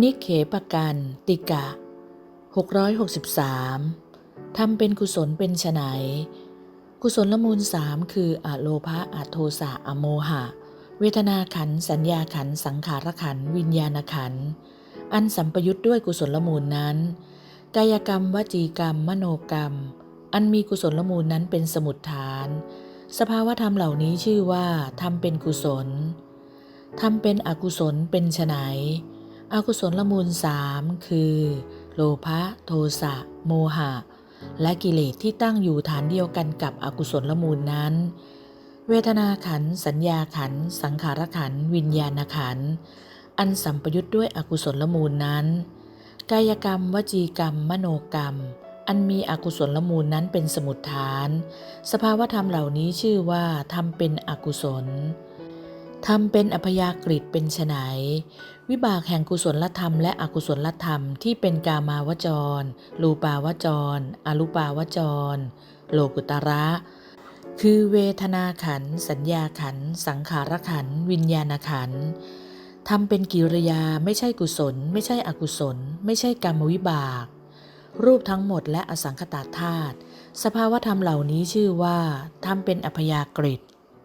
นิเคปกันติกะ 663ทำเป็นกุศลเป็นไฉนกุศลละมูลสามคืออโลภะอโทสะอโมหะ เวทนาขัน สัญญาขัน สังขารขัน วิญญาณขัน อันสัมปยุทธ์ด้วยกุศลละมูลนั้น กายกรรม วจีกรรม มโนกรรม อันมีกุศลละมูลนั้นเป็นสมุดฐาน สภาวะธรรมเหล่านี้ชื่อว่าทำเป็นกุศลทำเป็นอกุศลเป็นไฉน อกุศลละมูลสามคือ โลภะโทสะ โมหะ และกิเลสที่ตั้งอยู่ฐานเดียวกันกับอกุศลละมูลนั้น เวทนาขัน สัญญาขัน สังขารขัน วิญญาณขัน อันสัมปยุทธ์ด้วยอกุศลละมูลนั้น กายกรรม วจีกรรม มโนกรรม อันมีอกุศลละมูลนั้นเป็นสมุดฐาน สภาวธรรมเหล่านี้ชื่อว่าทำเป็นอกุศล ทำเป็นอพยากฤิตเป็นไฉนวิบากแห่งกุศลธรรมและอกุศลธรรมที่เป็นกามาวจรรูปาวจร อรูปาวจร โลกุตระ คือเวทนาขัน สัญญาขัน สังขารขัน วิญญาณขันทำเป็นกิริยาไม่ใช่กุศล ไม่ใช่อกุศล ไม่ใช่กรรมวิบาก รูปทั้งหมดและอสังขตาธาตุสภาวะธรรมเหล่านี้ชื่อว่าทำเป็นอพยากฤิต